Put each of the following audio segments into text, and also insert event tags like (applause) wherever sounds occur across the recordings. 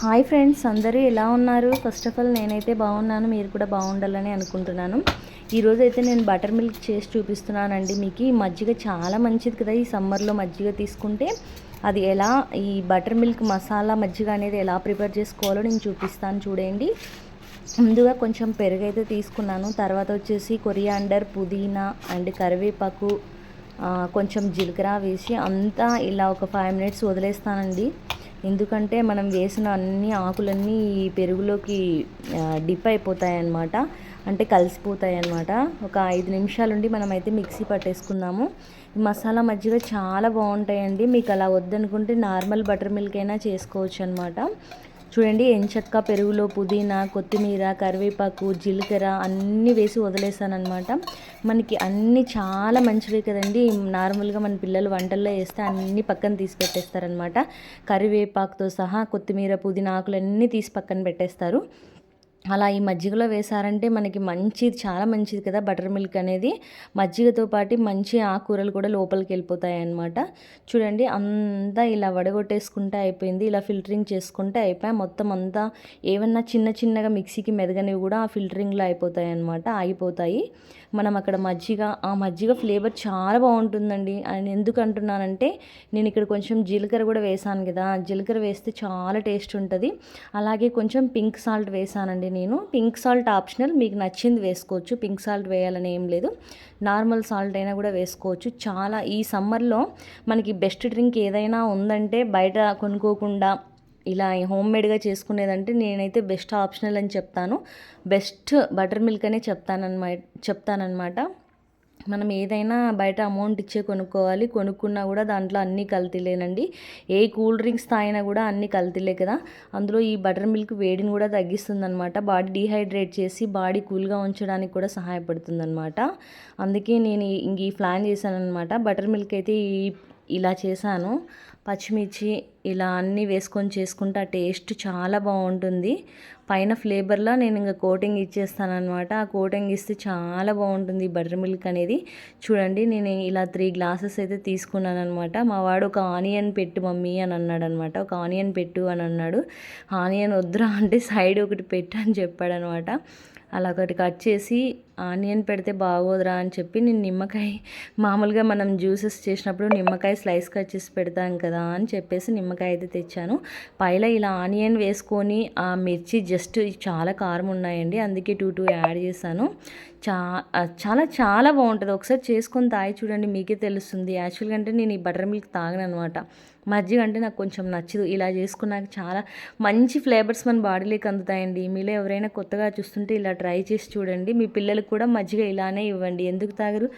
Hi friends అందరూ ఎలా ఉన్నారు? ఫస్ట్ ఆఫ్ ఆల్ నేనైతే బాగున్నాను మీరు కూడా బాగుండాలని అనుకుంటున్నాను. ఈరోజు అయితే నేను బటర్ మిల్క్ చేసి చూపిస్తున్నానండి మీకు. ఈ మజ్జిగ చాలా మంచిది కదా ఈ సమ్మర్లో మజ్జిగ తీసుకుంటే. అది ఎలా ఈ బటర్ మిల్క్ మసాలా మజ్జిగ అనేది ఎలా ప్రిపేర్ చేసుకోవాలో నేను చూపిస్తాను చూడండి. ముందుగా కొంచెం పెరుగు అయితే తీసుకున్నాను. తర్వాత వచ్చేసి కొరియాండర్ పుదీనా అండ్ కరివేపాకు కొంచెం జీలకర్ర వేసి అంతా ఇలా ఒక ఫైవ్ మినిట్స్ వదిలేస్తానండి. ఎందుకంటే మనం వేసిన అన్ని ఆకులన్నీ ఈ పెరుగులోకి డిప్ అయిపోతాయన్నమాట. అంటే కలిసిపోతాయి అన్నమాట ఒక ఐదు నిమిషాలుండి మనమైతే మిక్సీ పట్టేసుకుందాము మసాలా మజ్జిగ చాలా బాగుంటాయండి. మీకు అలా వద్దనుకుంటే నార్మల్ బటర్ మిల్క్ అయినా చేసుకోవచ్చు అనమాట చూడండి ఎంచక్క పెరుగులో పుదీనా కొత్తిమీర కరివేపాకు జీలకర్ర అన్నీ వేసి వదిలేసానమాట మనకి అన్నీ చాలా మంచివే కదండి. నార్మల్గా మన పిల్లలు వంటల్లో వేస్తే అన్నీ పక్కన తీసి పెట్టేస్తారనమాట కరివేపాకుతో సహా కొత్తిమీర పుదీనా ఆకులు అన్నీ తీసి పక్కన పెట్టేస్తారు. అలా ఈ మజ్జిగలో వేసారంటే మనకి మంచిది చాలా మంచిది కదా. బటర్ మిల్క్ అనేది మజ్జిగతో పాటు మంచి ఆకుకూరలు కూడా లోపలికి వెళ్ళిపోతాయి అన్నమాట చూడండి అంతా ఇలా వడగొట్టేసుకుంటే అయిపోయింది. ఇలా ఫిల్టరింగ్ చేసుకుంటే అయిపోయి. మొత్తం అంతా ఏమన్నా చిన్న చిన్నగా మిక్సీకి మెదగనివి కూడా ఆ ఫిల్టరింగ్లో అయిపోతాయి అనమాట ఆగిపోతాయి. మనం అక్కడ మజ్జిగ ఆ మజ్జిగ ఫ్లేవర్ చాలా బాగుంటుందండి. అని ఎందుకు అంటున్నానంటే నేను ఇక్కడ కొంచెం జీలకర్ర కూడా వేసాను కదా. జీలకర్ర వేస్తే చాలా టేస్ట్ ఉంటుంది. అలాగే కొంచెం పింక్ సాల్ట్ వేసానండి నేను పింక్ సాల్ట్ ఆప్షనల్ మీకు నచ్చింది వేసుకోవచ్చు. పింక్ సాల్ట్ వేయాలని ఏం లేదు. నార్మల్ సాల్ట్ అయినా కూడా వేసుకోవచ్చు. చాలా ఈ సమ్మర్లో మనకి బెస్ట్ డ్రింక్ ఏదైనా ఉందంటే బయట కొనుక్కోకుండా ఇలా హోమ్ మేడ్గా చేసుకునేదంటే నేనైతే బెస్ట్ ఆప్షనల్ అని చెప్తాను. బెస్ట్ బటర్ మిల్క్ అనే చెప్తానన్నమాట చెప్తానమాట మనం ఏదైనా బయట అమౌంట్ ఇచ్చే కొనుక్కోవాలి. కొనుక్కున్నా కూడా దాంట్లో అన్నీ కల్తీలేనండి. ఏ కూల్ డ్రింక్స్ తాగినా కూడా అన్నీ కల్తీలే కదా. అందులో ఈ బటర్ మిల్క్ వేడిని కూడా తగ్గిస్తుందనమాట బాడీ డీహైడ్రేట్ చేసి బాడీ కూల్గా ఉంచడానికి కూడా సహాయపడుతుందనమాట అందుకే నేను ఇంక ఈ ప్లాన్ చేశాను అనమాట బటర్ మిల్క్ అయితే ఈ ఇలా చేశాను. పచ్చిమిర్చి ఇలా అన్నీ వేసుకొని చేసుకుంటే ఆ టేస్ట్ చాలా బాగుంటుంది. పైన ఫ్లేవర్లో నేను ఇంకా కోటింగ్ ఇచ్చేస్తానమాట ఆ కోటింగ్ ఇస్తే చాలా బాగుంటుంది బటర్ మిల్క్ అనేది. చూడండి నేను ఇలా త్రీ గ్లాసెస్ అయితే తీసుకున్నాను అనమాట మా వాడు ఒక ఆనియన్ పెట్టు మమ్మీ అని అన్నాడు అనమాట ఒక ఆనియన్ పెట్టు అని అన్నాడు. ఆనియన్ వద్దురా అంటే సైడ్ ఒకటి పెట్టు అని చెప్పాడనమాట అలా ఒకటి కట్ చేసి ఆనియన్ పెడితే బాగోదురా అని చెప్పి నేను నిమ్మకాయ (laughs) మామూలుగా మనం జ్యూసెస్ చేసినప్పుడు నిమ్మకాయ స్లైస్ కట్ చేసి పెడతాం కదా అని చెప్పేసి నిమ్మకాయ అయితే తెచ్చాను. పైన ఇలా ఆనియన్ వేసుకొని ఆ మిర్చి జస్ట్ చాలా కారం ఉన్నాయండి అందుకే టూ టూ యాడ్ చేశాను. చా చాలా చాలా బాగుంటుంది. ఒకసారి చేసుకొని తాగి చూడండి మీకే తెలుస్తుంది. యాక్చువల్గా అంటే నేను ఈ బటర్ మిల్క్ తాగను అనమాట మజ్జిగ అంటే నాకు కొంచెం నచ్చదు. ఇలా చేసుకున్నాక చాలా మంచి ఫ్లేవర్స్ మన బాడీలోకి అందుతాయండి. మీలో ఎవరైనా కొత్తగా చూస్తుంటే ఇలా ట్రై చేసి చూడండి. మీ పిల్లలకు కూడా మజ్జిగ ఇలానే ఇవ్వండి. ఎందుకు తాగరు?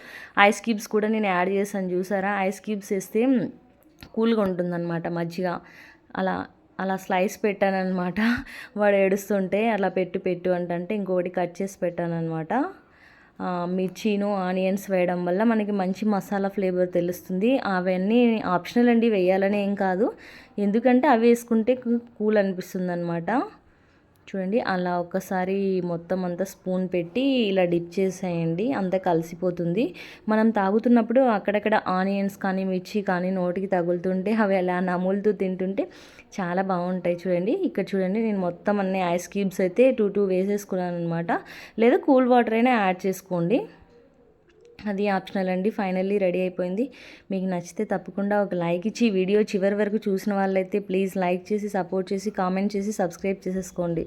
ఐస్ క్యూబ్స్ కూడా నేను యాడ్ చేశాను చూసారా? ఐస్ క్యూబ్స్ వేస్తే కూల్గా ఉంటుందన్నమాట మజ్జిగ. అలా అలా స్లైస్ పెట్టానమాట వాడు ఏడుస్తుంటే అలా పెట్టు పెట్టు అంటే ఇంకొకటి కట్ చేసి పెట్టానమాట మిర్చిను ఆనియన్స్ వేయడం వల్ల మనకి మంచి మసాలా ఫ్లేవర్ తెలుస్తుంది. అవన్నీ ఆప్షనల్ అండి వేయాలని ఏం కాదు. ఎందుకంటే అవి వేసుకుంటే కూల్ అనిపిస్తుంది అనమాట చూడండి అలా ఒకసారి మొత్తం అంతా స్పూన్ పెట్టి ఇలా డిప్ చేసేయండి అంతా కలిసిపోతుంది. మనం తాగుతున్నప్పుడు అక్కడక్కడ ఆనియన్స్ కానీ మిర్చి కానీ నోటికి తగులుతుంటే అవి అలా నములుతూ తింటుంటే చాలా బాగుంటాయి చూడండి. ఇక్కడ చూడండి నేను మొత్తం అన్ని ఐస్ క్యూబ్స్ అయితే టూ టూ వేసేసుకున్నాను అనమాట లేదా కూల్ వాటర్ అయినా యాడ్ చేసుకోండి. అది ఆప్షనల్ అండి. ఫైనల్లీ రెడీ అయిపోయింది. మీకు నచ్చితే తప్పకుండా ఒక లైక్ ఇచ్చి వీడియో చివరి వరకు చూసిన వాళ్ళైతే ప్లీజ్ లైక్ చేసి సపోర్ట్ చేసి కామెంట్ చేసి సబ్స్క్రైబ్ చేసేసుకోండి.